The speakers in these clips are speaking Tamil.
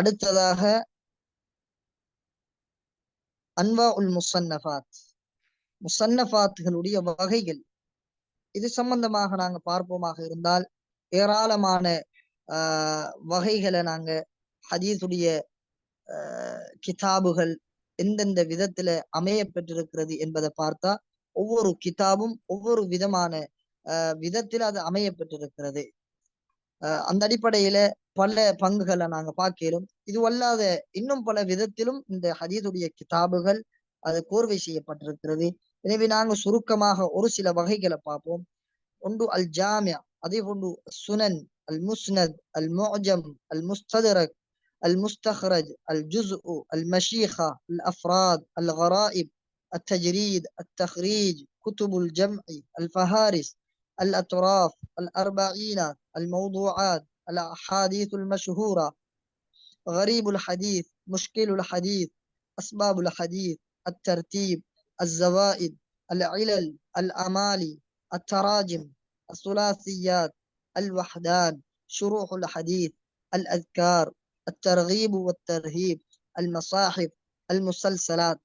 அடுத்ததாக அன்வா உல் முசன்னஃபாத். முசன்னஃபாத்துகளுடைய வகைகள். இது சம்பந்தமாக நாங்க பார்ப்போமாக இருந்தால் ஏராளமான ஆஹ் வகைகளை நாங்க ஹதீஸுடைய கிதாபுகள் எந்தெந்த விதத்துல அமைய பெற்றிருக்கிறது என்பதை பார்த்தா ஒவ்வொரு கிதாபும் ஒவ்வொரு விதமான விதத்தில் அது அமைய பெற்றிருக்கிறது அந்த அடிப்படையில பல பங்குகளை நாங்க பார்க்கிறோம் இது அல்லாத இன்னும் பல விதத்திலும் இந்த ஹதீதுடைய கிதாபுகள் அது கோர்வை செய்யப்பட்டிருக்கிறது எனவே நாங்க சுருக்கமாக ஒரு சில வகைகளை பார்ப்போம் ஒன்று அல் ஜாமியா அதே போன்று சுனன் அல் முஸ்னத் அல் முஜம் அல் முஸ்தரக் المستخرج الجزء المشيخة الأفراد الغرائب التجريد التخريج كتب الجمع الفهارس الأطراف الأربعين الموضوعات الأحاديث المشهورة غريب الحديث مشكل الحديث أسباب الحديث الترتيب الزوائد العلل الأمالي التراجم الثلاثيات الوحدان شروح الحديث الأذكار الترغيب والترهيب المصاحف المسلسلات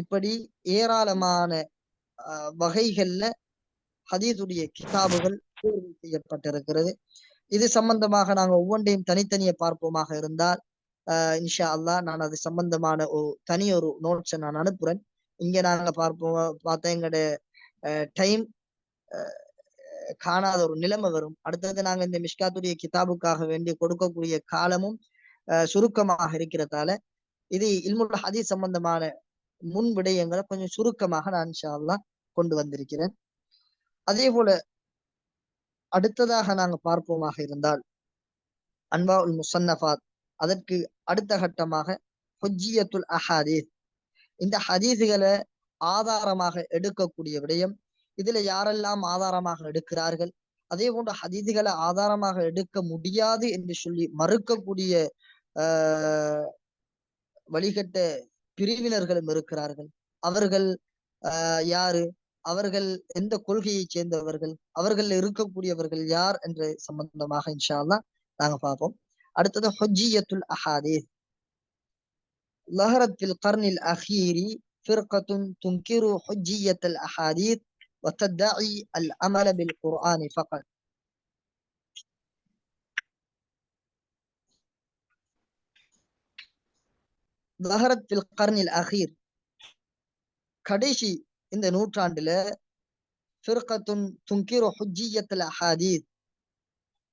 இப்படி ஏராளமான வகைகள்ல ஹதீஸுடைய கிதாபுகள் தேர்வு செய்யப்பட்டிருக்கிறது இது சம்பந்தமாக நாங்க ஒவ்வொன்றையும் தனித்தனியே பார்ப்போமாக இருந்தால் அஹ் இன்ஷா அல்லா நான் அது சம்பந்தமான ஒரு தனி ஒரு நோட்ஸை நான் அனுப்புறேன். இங்க நாங்க பார்ப்போம் பார்த்தா எங்களுடைய டைம் காணாத ஒரு நிலைமை வரும். அடுத்தது நாங்க இந்த மிஷ்காத்துடைய கிதாபுக்காக வேண்டி கொடுக்கக்கூடிய காலமும் சுருக்கமாக இருக்கிறதால இது இல்முல் ஹதீஸ் சம்பந்தமான முன் விடயங்களை கொஞ்சம் சுருக்கமாக நான் இன்ஷா அல்லா கொண்டு வந்திருக்கிறேன். அதே போல அடுத்ததாக நாங்க பார்ப்போமாக இருந்தால் அன்பா உல் முசன்னஃபாத் அதற்கு அடுத்த கட்டமாக ஹொஜ்ஜியத்துல் அஹாதீஸ். இந்த ஹதீஸுகளை ஆதாரமாக எடுக்கக்கூடிய விடயம் இதுல யாரெல்லாம் ஆதாரமாக எடுக்கிறார்கள் அதே போன்ற ஹதீதுகளை ஆதாரமாக எடுக்க முடியாது என்று சொல்லி மறுக்கக்கூடிய ஆஹ் வழிகட்ட பிரிவினர்களும் இருக்கிறார்கள். அவர்கள் ஆஹ் யாரு? அவர்கள் எந்த கொள்கையை சேர்ந்தவர்கள் அவர்கள் இருக்கக்கூடியவர்கள் யார் என்று சம்பந்தமாக இன்ஷா அல்லா நாங்க பார்ப்போம் அடுத்தது ஹொஜ்ஜியத்துல் அஹாதீஸ் ظهرت في القرن الأخير فرقة تنكر حجية الأحاديث وتدعي العمل بالقرآن فقط ظهرت في القرن الأخير கடைசி இந்த நூற்றாண்டுல ஃபிர்கத்துன் துங்கிரோ ஹுஜியத்துல ஹதீத்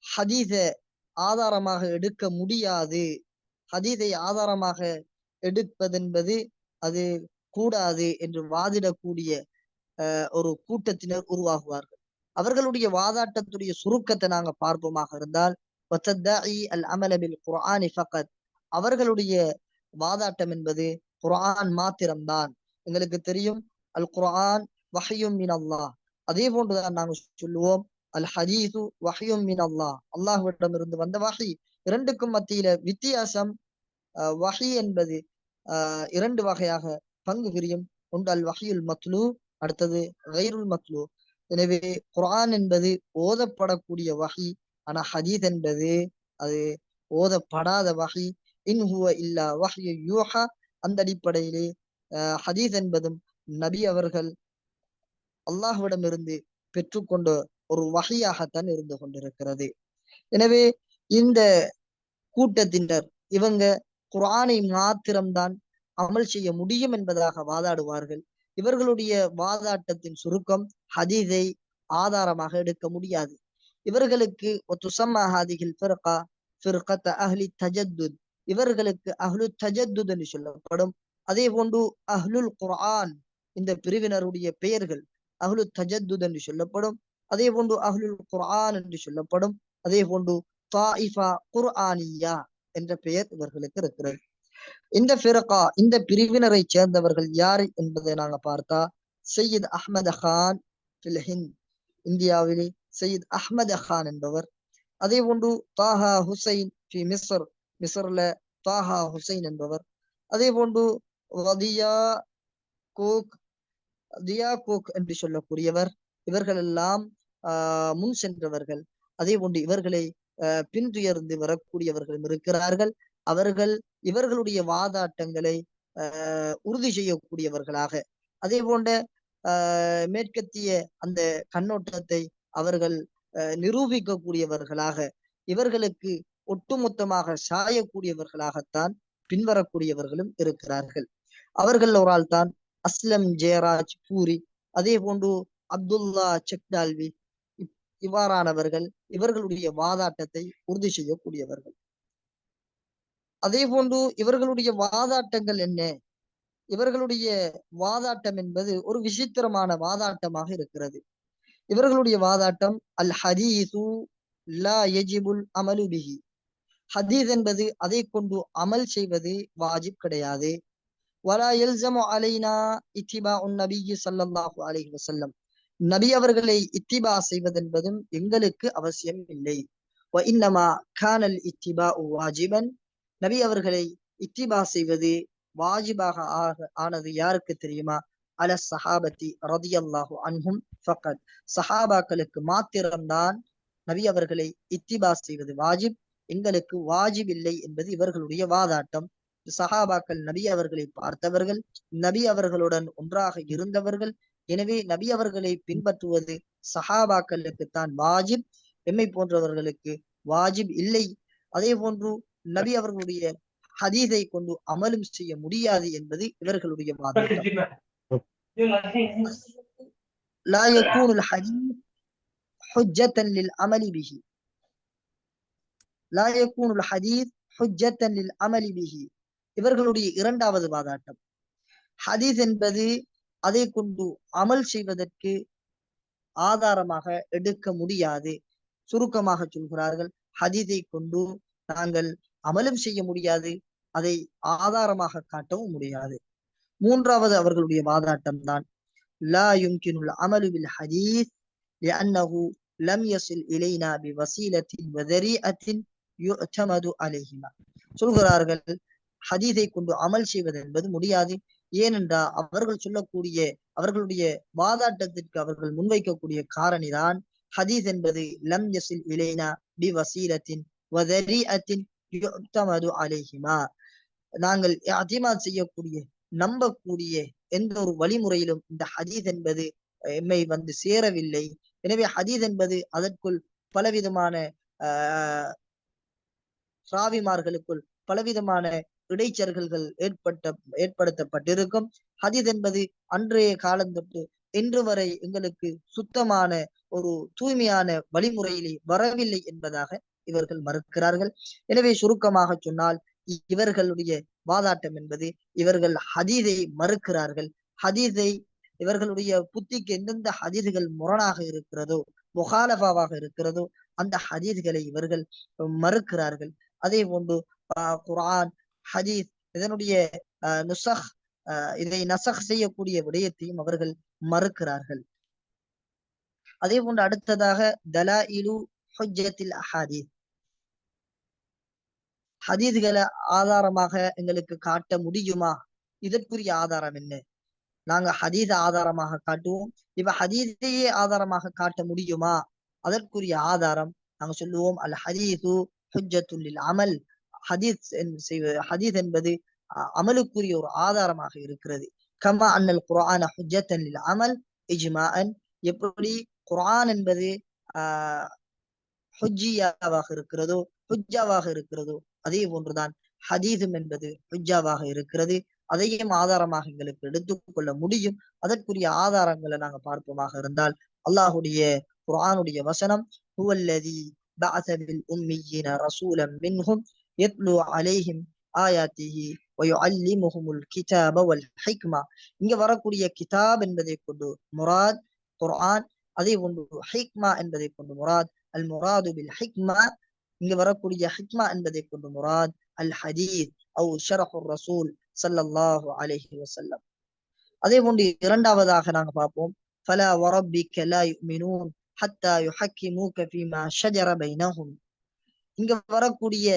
ஹதீஸ ஆதாரமாக எடுக்க முடியாது. ஹதீதை ஆதாரமாக எடுப்பதென்பது அது கூடாது என்று வாதிடக்கூடிய ஒரு கூட்டத்தினர் உருவாகுவார்கள். அவர்களுடைய வாதாட்டத்துடைய சுருக்கத்தை நாங்க பார்ப்போமாக இருந்தால் அல் அமலபில் ஃபகத். அவர்களுடைய வாதாட்டம் என்பது குரான் மாத்திரம்தான். எங்களுக்கு தெரியும் அல் குரான் வஹையும் மின் அல்லாஹ் அதே போன்றுதான் நாங்கள் சொல்லுவோம். அல் ஹதீசு வஹையும் மின் அல்லாஹ் அல்லாஹ்விடம் இருந்து வந்த வஹி இரண்டுக்கும் மத்தியில வித்தியாசம் வஹி என்பது இரண்டு வகையாக பங்கு பிரியும். ஒன்று அல் வஹியுல் மத்லு அடுத்தது கைருல் மத்லு. எனவே குரான் என்பது ஓதப்படக்கூடிய வகி ஆனா ஹதீஸ் என்பது அது ஓதப்படாத வகி. இன்ஹுவ இல்லா வஹிய யூஹா அந்த அடிப்படையிலே ஹதீஸ் என்பதும் நபி அவர்கள் அல்லாஹுவிடம் இருந்து பெற்றுக்கொண்ட ஒரு வகையாகத்தான் இருந்து கொண்டிருக்கிறது. எனவே இந்த கூட்டத்தினர் இவங்க குரானை மாத்திரம்தான் அமல் செய்ய முடியும் என்பதாக வாதாடுவார்கள். இவர்களுடைய வாதாட்டத்தின் சுருக்கம் ஹதீதை ஆதாரமாக எடுக்க முடியாது. இவர்களுக்கு ஒத்துசம்மாஹாதிகள் ஃபிர்கா ஃபிர்கத் அஹ்லி தஜத்துத். இவர்களுக்கு அஹ்லு தஜத்துத் என்று சொல்லப்படும். அதே போன்று அஹ்லுல் குரான் இந்த பிரிவினருடைய பெயர்கள் அஹ்லு தஜத்துத் என்று சொல்லப்படும் அதே போன்று அஹ்லுல் குர்ஆன் என்று சொல்லப்படும் அதே போன்று தாயிஃபா குர்ஆனியா என்ற பெயர் இவர்களுக்கு இருக்கிறது. இந்த ஃபிரகா இந்த பிரிவினரை சேர்ந்தவர்கள் யார் என்பதை நாங்க பார்த்தா சையீத் அஹ்மத் கான் ஃபில் இந்தியாவிலே சையீத் அஹ்மத் கான் என்பவர். அதே போன்று தாஹா ஹுசைன் மிஸ்ர் மிஸ்ர்ல தாஹா ஹுசைன் என்பவர். அதே போன்று வதியா கோக் தியா கோக் என்று சொல்லக்கூடியவர். இவர்கள் எல்லாம் ஆஹ் முன் சென்றவர்கள். அதே போன்று இவர்களை பின்துயர்ந்து வரக்கூடியவர்களும் இருக்கிறார்கள். அவர்கள் இவர்களுடைய வாதாட்டங்களை உறுதி செய்யக்கூடியவர்களாக. அதே போன்ற மேற்கத்திய அந்த கண்ணோட்டத்தை அவர்கள் நிரூபிக்கக்கூடியவர்களாக. இவர்களுக்கு ஒட்டுமொத்தமாக சாயக்கூடியவர்களாகத்தான் பின்வரக்கூடியவர்களும் இருக்கிறார்கள். அவர்கள் ஒரு ஆள் தான் அஸ்லம் ஜெயராஜ் பூரி அதே போன்று அப்துல்லா செக்டால்வி இவ்வாறானவர்கள் இவர்களுடைய வாதாட்டத்தை உறுதி செய்யக்கூடியவர்கள். அதே போன்று இவர்களுடைய வாதாட்டங்கள் என்ன? இவர்களுடைய வாதாட்டம் என்பது ஒரு விசித்திரமான வாதாட்டமாக இருக்கிறது. இவர்களுடைய வாதாட்டம் அல் ஹதீசு லா எஜிபுல் அமலு பிஹி. ஹதீஸ் என்பது அதை கொண்டு அமல் செய்வது வாஜிப் கிடையாது. வலா எல்சமு அலைனா இத்திபா உன் நபி சல்லல்லாஹு அலைஹி வசல்லம் நபி அவர்களை இத்திபா செய்வதென்பதும் எங்களுக்கு அவசியம் இல்லை. இன்னமா கானல் இத்திபா வாஜிபன் நபி அவர்களை இத்திபா செய்வது வாஜிபாக ஆக ஆனது யாருக்கு தெரியுமா? அல சஹாபத்தி ரதியல்லாஹு அன்ஹும் ஃபகத். சஹாபாக்களுக்கு மாத்திரம்தான் நபி அவர்களை இத்திபா செய்வது வாஜிப். எங்களுக்கு வாஜிப் இல்லை என்பது இவர்களுடைய வாதாட்டம். சஹாபாக்கள் நபி அவர்களை பார்த்தவர்கள் நபி அவர்களுடன் ஒன்றாக இருந்தவர்கள் எனவே நபி அவர்களை பின்பற்றுவது சஹாபாக்களுக்கு தான் வாஜிப் எம்மை போன்றவர்களுக்கு வாஜிப் இல்லை அதே போன்று நபி அவர்களுடைய ஹதீதை கொண்டு அமலும் செய்ய முடியாது என்பது இவர்களுடைய வாதம் لا يكون الحديث حجة للعمل به لا يكون الحديث حجة للعمل به இவர்களுடைய இரண்டாவது வாதாட்டம் ஹதீஸ் என்பது அதை கொண்டு அமல் செய்வதற்கு ஆதாரமாக எடுக்க முடியாது சுருக்கமாக சொல்கிறார்கள் ஹதீஸை கொண்டு நாங்கள் அமலும் செய்ய முடியாது அதை ஆதாரமாக காட்டவும் முடியாது மூன்றாவது அவர்களுடைய வாதாட்டம் தான் லா யும்கினுல் அமலு பில் ஹதீஸ் لأنه لم يصل إلينا بوسيلة وذريعة يعتمد عليهما சொல்கிறார்கள் ஹதீஸை கொண்டு அமல் செய்வது என்பது முடியாது ஏனென்றால் அவர்கள் சொல்லக்கூடிய அவர்களுடைய வாதாட்டத்திற்கு அவர்கள் முன்வைக்கக்கூடிய காரணிதான் ஹதீஸ் என்பது லம் யசில் இலைனா பி வசீலத்தின் அலேஹிமா நாங்கள் அதிமா செய்யக்கூடிய நம்பக்கூடிய எந்த ஒரு வழிமுறையிலும் இந்த ஹதீஸ் என்பது எம்மை வந்து சேரவில்லை எனவே ஹதீஸ் என்பது அதற்குள் பலவிதமான ஆஹ் சாவிமார்களுக்குள் பலவிதமான இடைச்சல்கள் ஏற்பட்ட ஏற்படுத்தப்பட்டிருக்கும். ஹதீஸ் என்பது அன்றைய காலம் தொட்டு இன்று வரை எங்களுக்கு சுத்தமான ஒரு தூய்மையான வழிமுறையிலே வரவில்லை என்பதாக இவர்கள் மறுக்கிறார்கள். எனவே சுருக்கமாக சொன்னால் இவர்களுடைய வாதாட்டம் என்பது இவர்கள் ஹதீதை மறுக்கிறார்கள். ஹதீதை இவர்களுடைய புத்திக்கு எந்தெந்த ஹதீதுகள் முரணாக இருக்கிறதோ முகாலபாவாக இருக்கிறதோ அந்த ஹதீதுகளை இவர்கள் மறுக்கிறார்கள். அதே போன்று குரான் ஹதீஸ் இதனுடைய நுசஹ் இதை நசஹ் செய்யக்கூடிய விடயத்தையும் அவர்கள் மறுக்கிறார்கள். அதே போன்று அடுத்ததாக தலா இலு ஹுஜத்தில் அஹாதீஸ். ஹதீதுகளை ஆதாரமாக எங்களுக்கு காட்ட முடியுமா? இதற்குரிய ஆதாரம் என்ன? நாங்க ஹதீத ஆதாரமாக காட்டுவோம். இப்ப ஹதீதையே ஆதாரமாக காட்ட முடியுமா? அதற்குரிய ஆதாரம் நாங்க சொல்லுவோம் அல் ஹதீது ஹுஜத்துல்லில் அமல். ஹதீஸ் ஹதீத் என்பது அமலுக்குரிய ஒரு ஆதாரமாக இருக்கிறது கமா அன்னல் குரான் ஹுஜத்தன் அமல் இஜ்மான் எப்படி குரான் என்பது ஆஹ் ஹுஜியாவாக இருக்கிறதோ ஹுஜாவாக இருக்கிறதோ அதே போன்றுதான் ஹதீதும் என்பது ஹுஜாவாக இருக்கிறது அதையும் ஆதாரமாக எங்களுக்கு எடுத்துக்கொள்ள முடியும் அதற்குரிய ஆதாரங்களை நாங்க பார்ப்போமாக இருந்தால் அல்லாஹுடைய குரானுடைய வசனம் ஹுவல்லதி بعث بالأميين رسولا منهم يتلو عليهم آياته ويعلمهم الكتاب والحكمة இங்க வரக்கூடிய கிதாப் என்பதை கொண்டு முராத் குர்ஆன் அதே போன்று ஹிக்மா என்பதை கொண்டு முராத் அல் முராது பில் ஹிக்மா இங்க வரக்கூடிய ஹிக்மா என்பதை கொண்டு முராத் அல் ஹதீத் அவு ஷரஹு ரசூல் சல்லல்லாஹு அலைஹி வஸல்லம் அதே போன்று இரண்டாவதாக நாங்க பார்ப்போம் ஃபலா வரப்பிக்க லா யுமினூன் ஹத்தா யுஹக்கிமூக ஃபீமா ஷஜர பைனஹும் இங்க வரக்கூடிய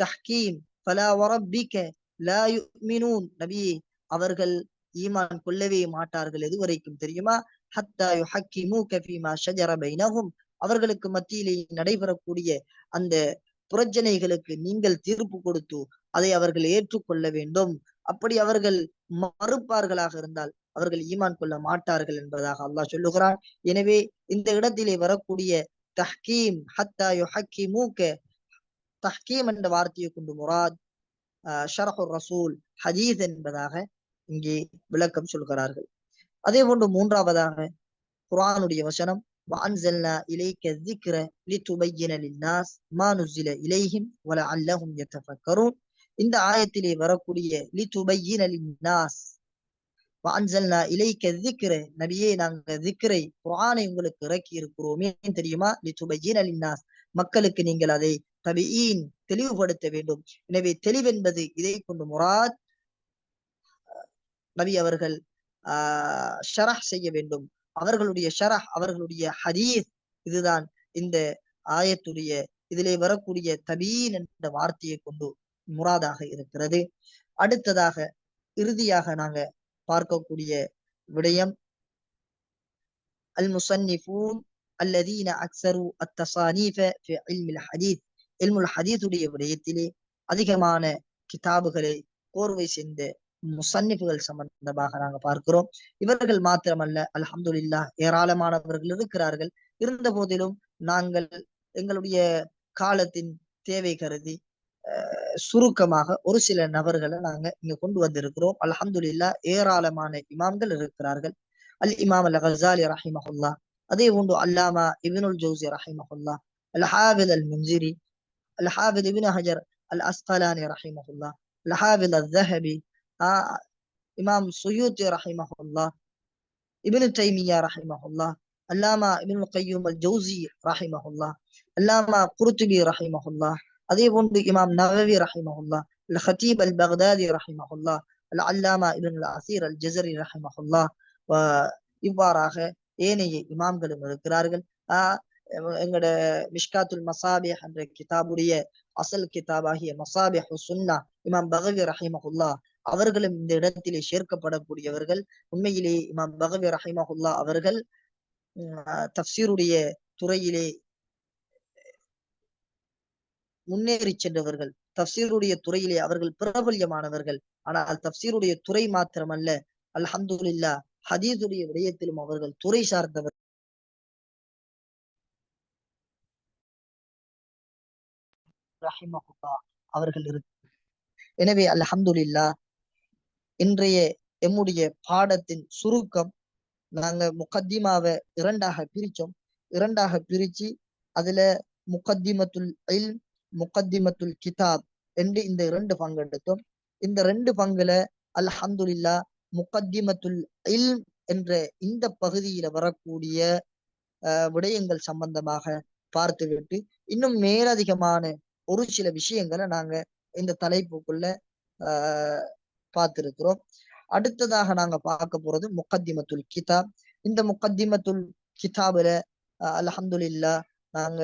தஹ்கீம் ஃபலா வரப்பிக்க லா யுமினூன். நபியே அவர்கள் ஈமான் கொள்ளவே மாட்டார்கள் எது வரைக்கும் தெரியுமா? ஹத்தா யு யுஹக்கிமூக ஃபீமா ஷஜர பைனஹும். அவர்களுக்கு மத்தியிலே நடைபெறக்கூடிய அந்த பிரச்சனைகளுக்கு நீங்கள் தீர்ப்பு கொடுத்து அதை அவர்கள் ஏற்றுக்கொள்ள வேண்டும். அப்படி அவர்கள் மறுப்பார்களாக இருந்தால் அவர்கள் ஈமான் கொள்ள மாட்டார்கள் என்பதாக அல்லாஹ் சொல்லுகிறான். எனவே இந்த இடத்திலே வரக்கூடிய தஹ்கீம் ஹத்தா யு யுஹக்கிமூக்க தஹ்கீம் என்ற வார்த்தையை கொண்டு முராத் ஷரஹு ரசூல் ஹஜீத் என்பதாக இங்கே விளக்கம் சொல்கிறார்கள். அதே போன்று மூன்றாவதாக குரானுடைய வசனம் وأنزلنا إليك الذكر لتبين للناس ما نزل إليهم ولعلهم يتفكرون இந்த ஆயத்திலே வரக்கூடிய நபியே நாங்க திக்ரை குரானை உங்களுக்கு இறக்கி இருக்கிறோமே தெரியுமா? லித்துபையின லின்னாஸ் மக்களுக்கு நீங்கள் அதை தபியின் தெளிவுபடுத்த வேண்டும். எனவே தெளிவென்பது இதை கொண்டு முராத் நபி அவர்கள் ஆஹ் ஷரஹ் செய்ய வேண்டும். அவர்களுடைய ஷரஹ் அவர்களுடைய ஹதீஸ் இதுதான். இந்த ஆயத்துடைய இதிலே வரக்கூடிய தபீன் என்ற வார்த்தையை கொண்டு முராதாக இருக்கிறது. அடுத்ததாக இறுதியாக நாங்க பார்க்கக்கூடிய விடயம் அல் முசன்னிஃபூன் அல்லதீன அக்சரு அத்தசானீஃப ஃபி இல்மில் இல்முல் ஹதீஸுடைய விடயத்திலே அதிகமான கிதாபுகளை கோர்வை செய்த முசன்னிப்புகள் சம்பந்தமாக நாங்க பார்க்கிறோம். இவர்கள் மாத்திரமல்ல அல்ஹம்துல்லா ஏராளமானவர்கள் இருக்கிறார்கள். இருந்த போதிலும் நாங்கள் எங்களுடைய காலத்தின் தேவை கருதி சுருக்கமாக ஒரு சில நபர்களை நாங்க இங்க கொண்டு வந்திருக்கிறோம். அலஹம்துல்லா ஏராளமான இமாம்கள் இருக்கிறார்கள். அல் இமாம் அல் ஹசாலி ரஹிமஹுல்லா அதே போன்று அல்லாமா இபினுல் ஜோசி ரஹிமஹுல்லா அல் ஹாபித் அல் முன்சிரி அல் ஹாபித் இபின் ஹஜர் அல் அஸ்கலானி ரஹிமஹுல்லா அல் ஹாபித் அல் தஹபி இமாம் சுயூத்தி ரஹிமஹுல்லா இபின் தைமியா ரஹிமஹுல்லா அல்லாமா இபின் கையூம் அல் ஜவுசி ரஹிமஹுல்லா அல்லாமா குருத்துபி ரஹிமஹுல்லா அதே போன்று இமாம் நவவி ரஹிமஹுல்லா அல் ஹத்தீப் அல் பக்தாதி ரஹிமஹுல்லா அல் அல்லாமா இபின் அல் அசீர் அல் ஜசரி ரஹிமஹுல்லா இவ்வாறாக ஏனைய இமாம்களும் இருக்கிறார்கள். ஆஹ் எங்களோட மிஷ்காத்துல் மசாபிஹ் என்ற கிதாபுடைய அசல் கிதாபாகிய மசாபி சுன்னா இமாம் பகவி ரஹிமஹுல்லா அவர்களும் இந்த இடத்திலே சேர்க்கப்படக்கூடியவர்கள். உண்மையிலே இமாம் பகவி ரஹிமஹுல்லா அவர்கள் தப்சீருடைய துறையிலே முன்னேறி சென்றவர்கள். தப்சீருடைய துறையிலே அவர்கள் பிரபல்யமானவர்கள். ஆனால் தப்சீருடைய துறை மாத்திரமல்ல. அல்ஹம்துல்லா ஹதீதுடைய விடயத்திலும் அவர்கள் துறை சார்ந்தவர் ரஹிமஹுல்லா அவர்கள் இருக்கு எனவே அல்ஹம்துல்லா இன்றைய எம்முடைய பாடத்தின் சுருக்கம் நாங்க முகத்திமாவை இரண்டாக பிரிச்சோம் இரண்டாக பிரிச்சு அதுல முகத்திமத்துல் இல் முகத்திமத்துல் கிதாப் என்று இந்த இரண்டு பங்கு எடுத்தோம். இந்த ரெண்டு பங்குல அல்ஹம்துல்லா முகத்திமத்துல் இல் என்ற இந்த பகுதியில வரக்கூடிய விடயங்கள் சம்பந்தமாக பார்த்துவிட்டு இன்னும் மேலதிகமான ஒரு சில விஷயங்களை நாங்க இந்த தலைப்புக்குள்ள ஆஹ் பார்த்திருக்கிறோம். அடுத்ததாக நாங்க பார்க்க போறது முக்கத்திமத்துல் கிதாப். இந்த முக்கத்திமத்துல் கிதாபுல அலஹம்துல்லா நாங்க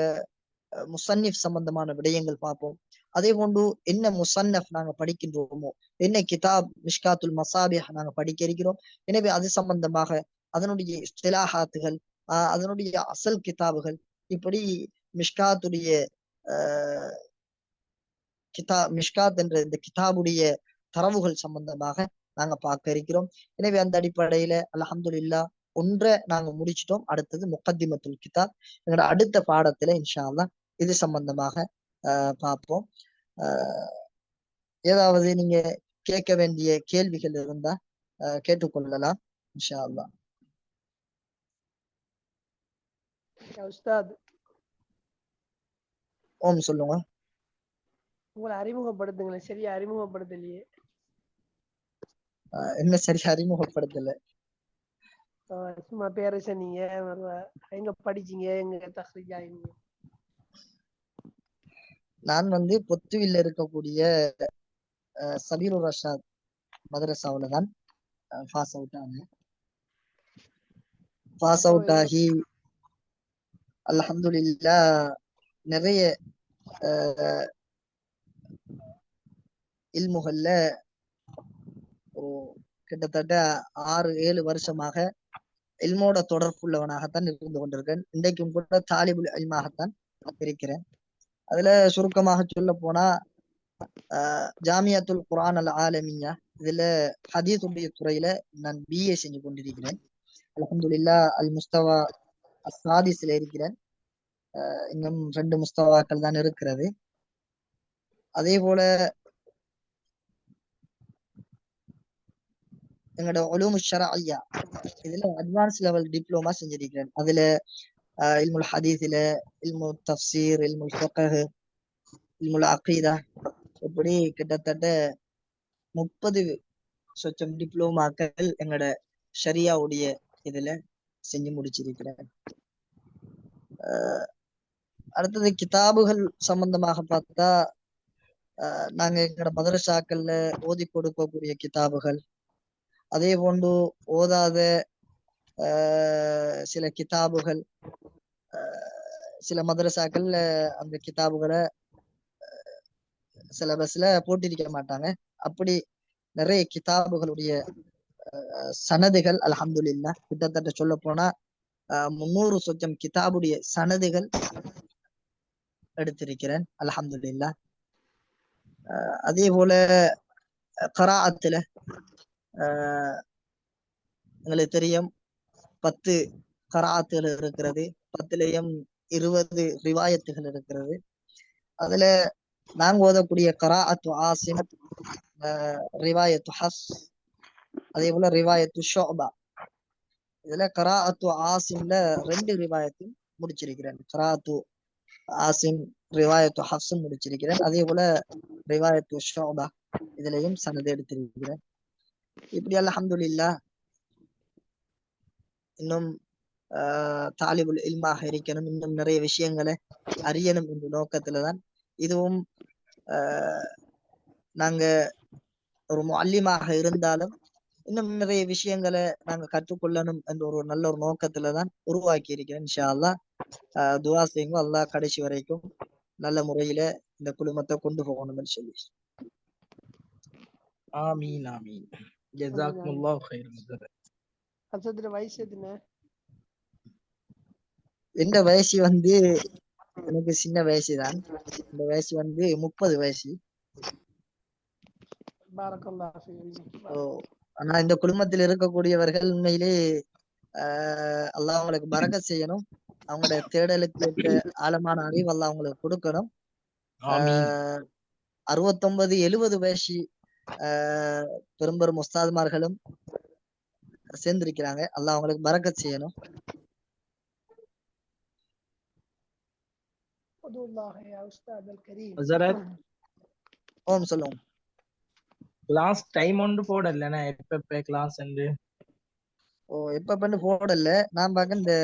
முசன்னிஃப் சம்பந்தமான விடயங்கள் பார்ப்போம். அதே போன்று என்ன முசன்னஃப் நாங்க படிக்கின்றோமோ என்ன கிதாப் மிஷ்காத்துல் மசாபிஹ் நாங்க படிக்க இருக்கிறோம். எனவே அது சம்பந்தமாக அதனுடைய இஸ்திலாஹாத்துகள் அதனுடைய அசல் கிதாபுகள் இப்படி மிஷ்காத்துடைய கிதா மிஷ்காத் என்ற இந்த கிதாபுடைய தரவுகள் சம்பந்தமாக நாங்க பார்க்க இருக்கிறோம் எனவே அந்த அடிப்படையில அலஹம்துல்லா ஒன்றை நாங்க முடிச்சிட்டோம். அடுத்தது முக்கத்திமத்துல் கிதாப். எங்களோட அடுத்த பாடத்துல இன்ஷா அல்லா இது சம்பந்தமாக பார்ப்போம். ஏதாவது நீங்க கேட்க வேண்டிய கேள்விகள் இருந்தா கேட்டுக்கொள்ளலாம் இன்ஷா அல்லா ஓம் சொல்லுங்க. உங்களை அறிமுகப்படுத்துங்களேன். சரியா அறிமுகப்படுத்தலையே. என்ன சரி அறிமுகப்படுத்தல. சும்மா பேரை சொன்னீங்க எங்க படிச்சீங்க எங்க தஹ்ரீஜ் ஆயினீங்க நான் வந்து பொத்துவில் இருக்கக்கூடிய சபீரு ரஷாத் மதரசாவில தான். பாஸ் அவுட் ஆனேன். பாஸ் அவுட் ஆகி அல்ஹம்துலில்லா நிறைய இல்முகல்ல ஒரு கிட்டத்தட்ட ஆறு ஏழு வருஷமாக இல்மோட தொடர்புள்ளவனாகத்தான் இருந்து கொண்டிருக்கேன். இன்றைக்கும் கூட தாலிபுல் அல்மாகத்தான் இருக்கிறேன் அதுல சுருக்கமாக சொல்ல போனா ஆஹ் ஜாமியத்துல் குரான் அல் ஆலமியா இதுல ஹதீஸுடைய துறையில நான் பிஏ செஞ்சு கொண்டிருக்கிறேன். அலமதுல்லா அல் முஸ்தவா அசாதிஸ்ல இருக்கிறேன். ஆஹ் இன்னும் ரெண்டு முஸ்தவாக்கள் தான் இருக்கிறது. அதே போல எங்களோட உலூமு ஷரஐயா இதுல அட்வான்ஸ் லெவல் டிப்ளோமா செஞ்சிருக்கிறேன் அதுல இல்முல் ஹதீஸ்ல இல்மு தஃப்சீர் இல்முல் ஃபிக்ஹ் இல்முல் அகீதா இப்படி கிட்டத்தட்ட முப்பது சொச்சம் டிப்ளோமாக்கள் எங்களோட ஷரியாவுடைய இதுல செஞ்சு முடிச்சிருக்கிறேன் ஆஹ் அடுத்தது கிதாபுகள் சம்பந்தமாக பார்த்தா நாங்க எங்களோட மதரசாக்கள்ல ஓதி கொடுக்கக்கூடிய கிதாபுகள் அதே போன்று ஓதாத ஆஹ் சில கிதாபுகள் ஆஹ் சில மதரசாக்கள்ல அந்த கிதாபுகளை சிலபஸ்ல போட்டிருக்க மாட்டாங்க. அப்படி நிறைய கிதாபுகளுடைய ஆஹ் சனதுகள் அல்ஹம்துலில்லா கிட்டத்தட்ட சொல்ல போனா முன்னூறு சொச்சம் கிதாபுடைய சனதுகள் எடுத்திருக்கிறேன் அல்ஹம்துலில்லா. ஆஹ் அதே போல கராத்துல எங்களுக்கு தெரியும். பத்து கராத்துகள் இருக்கிறது. பத்துலயும் இருபது ரிவாயத்துகள் இருக்கிறது. அதுல நாங்க ஓதக்கூடிய கராஅத்து ஆசிம் ரிவாயத்து ஹஸ் அதே போல ரிவாயத்து ஷோபா. இதுல கராஅத்து ஆசிம்ல ரெண்டு ரிவாயத்தும் முடிச்சிருக்கிறேன். கராத்து ஆசிம் ரிவாயத்து ஹஃப்ஸும் முடிச்சிருக்கிறேன். அதே போல ரிவாயத்து ஷோபா இதுலயும் சனது எடுத்திருக்கிறேன். இப்படி அல்ஹம்துலில்லா. இன்னும் ஆஹ் தாலிபுல் இல்மாக இருக்கணும் இன்னும் நிறைய விஷயங்களை அறியணும் என்ற நோக்கத்துலதான். இதுவும் ஆஹ் நாங்க ஒரு மல்லிமாக இருந்தாலும் இன்னும் நிறைய விஷயங்களை நாங்க கற்றுக்கொள்ளணும் என்ற ஒரு நல்ல ஒரு நோக்கத்துலதான் உருவாக்கி இருக்கிறேன் இன்ஷா அல்லாஹ் ஆஹ் துவா செய்யுங்க. அல்லாஹ் கடைசி வரைக்கும் நல்ல முறையில இந்த குடும்பத்தை கொண்டு போகணும்னு சொல்லி. ஆமீன் ஆமீன். ஜஸாக்குமுல்லாஹ் ஹைரன் ஹஸரத். ஹசரத் வயசு எத்தனை எந்த வயசு வந்து எனக்கு சின்ன வயசு தான் இந்த வயசு வந்து முப்பது வயசு. ஆனா இந்த குடும்பத்தில் இருக்கக்கூடியவர்கள் உண்மையிலே ஆஹ் அல்லாஹ் அவங்களுக்கு பரக்கத் செய்யணும். அவங்களோட தேடலுக்கு ஏற்ற ஆழமான அறிவு அல்லாஹ் அவங்களுக்கு கொடுக்கணும். அறுபத்தொன்பது எழுபது வயசு பெரும்பெரும் உஸ்தாதுமார்களும் சேர்ந்திருக்கிறாங்க. அல்லாஹ் அவங்களுக்கு மறக்க செய்யணும். ஓம் சொல்லுங்க. கிளாஸ் டைம் ஒன்று போடல நான் எப்ப கிளாஸ் வந்து ஓ எப்ப பண்ணு போடல. நான் பார்க்க இந்த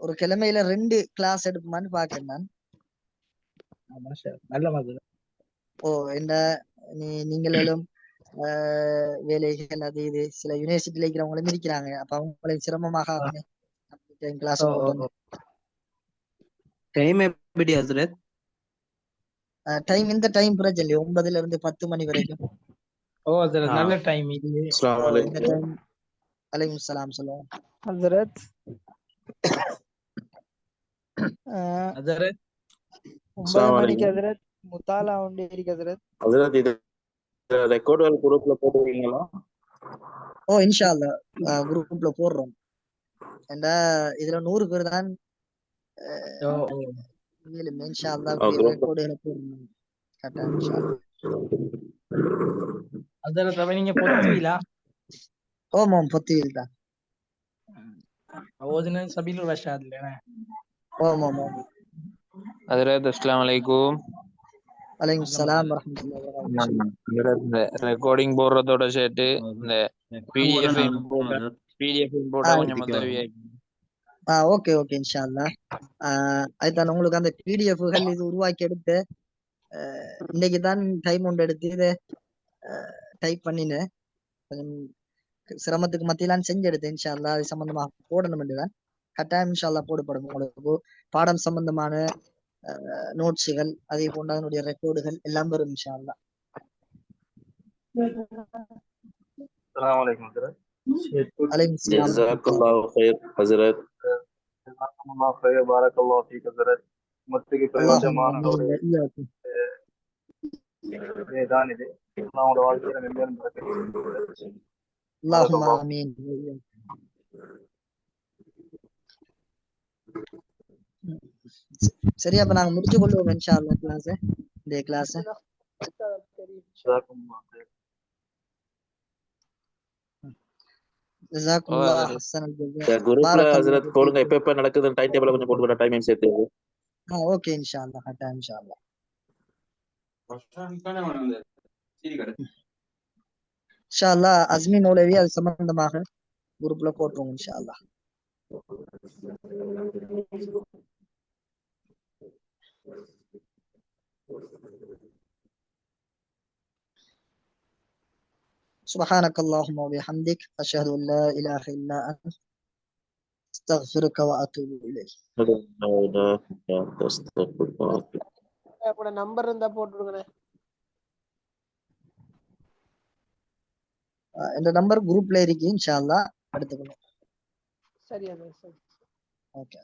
ஒரு கிழமையில ரெண்டு கிளாஸ் எடுப்புமான்னு பாக்கேன் நான். நல்ல மாதிரி. ஓ என்ன நீங்களும் வேலைகள் அது இது சில யூனிவர்சிட்டில இருக்கிறவங்களும் இருக்கிறாங்க. அப்ப அவங்களுக்கு சிரமமாக கிளாஸ் டைம் எப்படி ஹசரத் டைம் இந்த டைம் பிரச்சனை ஒன்பதுல இருந்து பத்து மணி வரைக்கும். ஓ ஹஸரத் நல்ல டைம் இது. அஸ்ஸலாமு அலைக்கும். சலாம் சொல்லுவோம். ஹசரத். ஒன்பது மணிக்கு அலைக்கும். ஹசரத். முத்தாலா உண்டு இருக்கு ஹசரத் ஹசரத் இது ரெக்கார்டு குரூப்ல போட்டுருக்கீங்களா ஓ இன்ஷா அல்லா குரூப்ல போடுறோம். ஏண்டா இதுல நூறு பேர் தான் மேலும் இன்ஷா அல்லா ஆ, group ல- ரெக்கார்டுகளை போடுறோம். கரெக்டா இன்ஷா ஹஸரத் அப்ப நீங்க பொத்துவீலா ஓம் ஓம் பொத்தியில் தான். ஓதுன சபீல் ரஷாத் இல்லைண்ணே ஓம் ஓம் ஓம் ஹதரத் அஸ்ஸலாமு ரெக்கார்டிங் போடுறதோட சேர்த்து இந்த பிடிஎஃப் பிடிஎஃப் கொஞ்சம் உதவியா ஆ ஓகே ஓகே இன்ஷா அல்லா அதுதான் உங்களுக்கு அந்த பிடிஎஃப்கள் இது உருவாக்கி எடுத்து ஆஹ் இன்னைக்கு தான் டைம் ஒன்று எடுத்து இதை டைப் பண்ணினேன். கொஞ்சம் சிரமத்துக்கு மத்தியிலாம் செஞ்சு எடுத்தேன் இன்ஷா அல்லா அது சம்பந்தமா போடணும் தான் கட்டாயம் இன்ஷா அல்லா போடப்படும் உங்களுக்கு. பாடம் சம்பந்தமான நோட்ஸுகள் அதே போன்ற அதனுடைய ரெக்கார்டுகள் எல்லாம் வரும் இன்ஷா அல்லா சரி அப்ப நாங்க முடிச்சு கொள்வோம் இன்ஷா கிளாஸ் இந்த கிளாஸ் எப்ப எப்ப நடக்குதுன்னு டேபிள் கொஞ்சம் போட்டுக்கோங்க டைமிங் ஓகே இன்ஷா அல்லாஹ் கரெக்ட்டா இன்ஷா அல்லாஹ் இன்ஷா அல்லாஹ் அஸ்மி மௌலவி அது சம்பந்தமாக குரூப்ல போட்டுருவோம் இன்ஷா அல்லாஹ் سبحانك اللهم وبحمدك أشهد أن لا إله إلا أنت أستغفرك وأتوب إليك கூட நம்பர் இருந்தா போட்டு விடுங்கண்ணே ஆ, இந்த நம்பர் குரூப்ல இருக்கு இன்ஷா அல்லாஹ் எடுத்துக்கணும் சரியாண்ணே சரி ஓகே